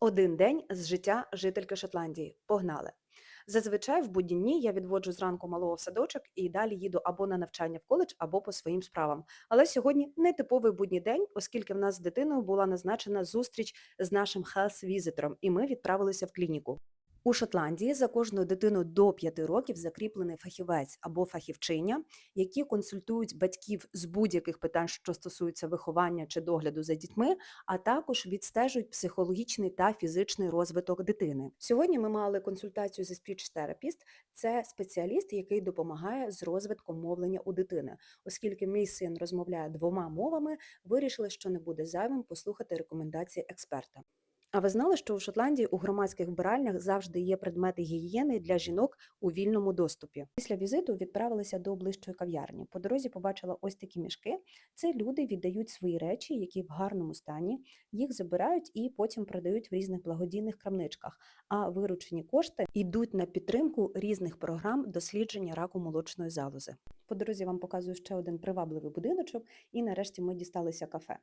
Один день з життя жительки Шотландії. Погнали! Зазвичай в будні дні я відводжу зранку малого в садочок і далі їду або на навчання в коледж, або по своїм справам. Але сьогодні не типовий будній день, оскільки в нас з дитиною була назначена зустріч з нашим хелс-візитором, і ми відправилися в клініку. У Шотландії за кожною дитиною до 5 років закріплений фахівець або фахівчиня, які консультують батьків з будь-яких питань, що стосуються виховання чи догляду за дітьми, а також відстежують психологічний та фізичний розвиток дитини. Сьогодні ми мали консультацію зі спіч-терапіст. Це спеціаліст, який допомагає з розвитком мовлення у дитини. Оскільки мій син розмовляє двома мовами, вирішили, що не буде зайвим послухати рекомендації експерта. А ви знали, що у Шотландії у громадських вбиральнях завжди є предмети гігієни для жінок у вільному доступі? Після візиту відправилися до ближчої кав'ярні. По дорозі побачила ось такі мішки. Це люди віддають свої речі, які в гарному стані, їх забирають і потім продають в різних благодійних крамничках. А виручені кошти йдуть на підтримку різних програм дослідження раку молочної залози. По дорозі вам показую ще один привабливий будиночок, і нарешті ми дісталися кафе.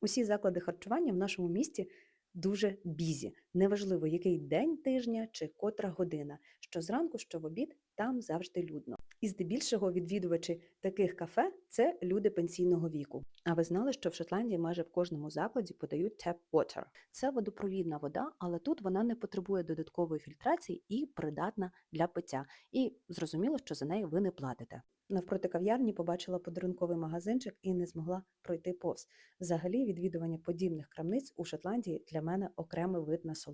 Усі заклади харчування в нашому місті дуже бізі. Неважливо, який день тижня чи котра година, що зранку, що в обід, там завжди людно. І здебільшого відвідувачі таких кафе це люди пенсійного віку. А ви знали, що в Шотландії майже в кожному закладі подають tap water. Це водопровідна вода, але тут вона не потребує додаткової фільтрації і придатна для пиття. І зрозуміло, що за неї ви не платите. Навпроти кав'ярні побачила подарунковий магазинчик і не змогла пройти повз. Взагалі, відвідування подібних крамниць у Шотландії для мене окремий вид насолоди.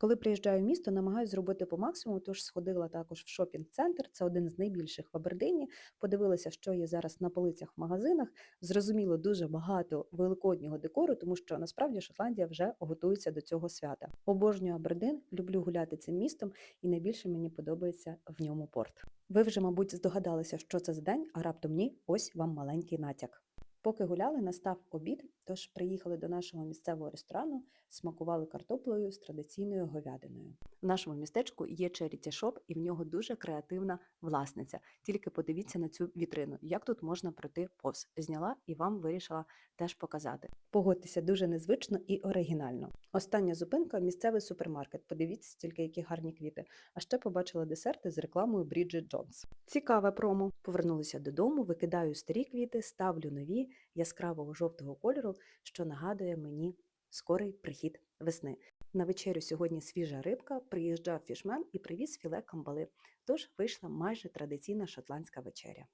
Коли приїжджаю в місто, намагаюся зробити по максимуму, тож сходила також в шопінг-центр. Це один з найбільших в Абердині. Подивилася, що є зараз на полицях в магазинах. Зрозуміло, дуже багато великоднього декору, тому що насправді Шотландія вже готується до цього свята. Обожнюю Абердин, люблю гуляти цим містом, і найбільше мені подобається в ньому порт. Ви вже, мабуть, здогадалися, що це за день, а раптом ні, ось вам маленький натяк. Поки гуляли, настав обід, тож приїхали до нашого місцевого ресторану, смакували картоплею з традиційною говядиною. В нашому містечку є Charity Shop, і в нього дуже креативна власниця. Тільки подивіться на цю вітрину, як тут можна пройти повз. Зняла і вам вирішила теж показати. Погодьтеся дуже незвично і оригінально. Остання зупинка місцевий супермаркет. Подивіться, тільки які гарні квіти. А ще побачила десерти з рекламою Бріджит Джонс. Цікаве промо. Повернулися додому, викидаю старі квіти, ставлю нові яскравого жовтого кольору, що нагадує мені скорий прихід весни. На вечерю сьогодні свіжа рибка, приїжджав фішмен і привіз філе камбали. Тож вийшла майже традиційна шотландська вечеря.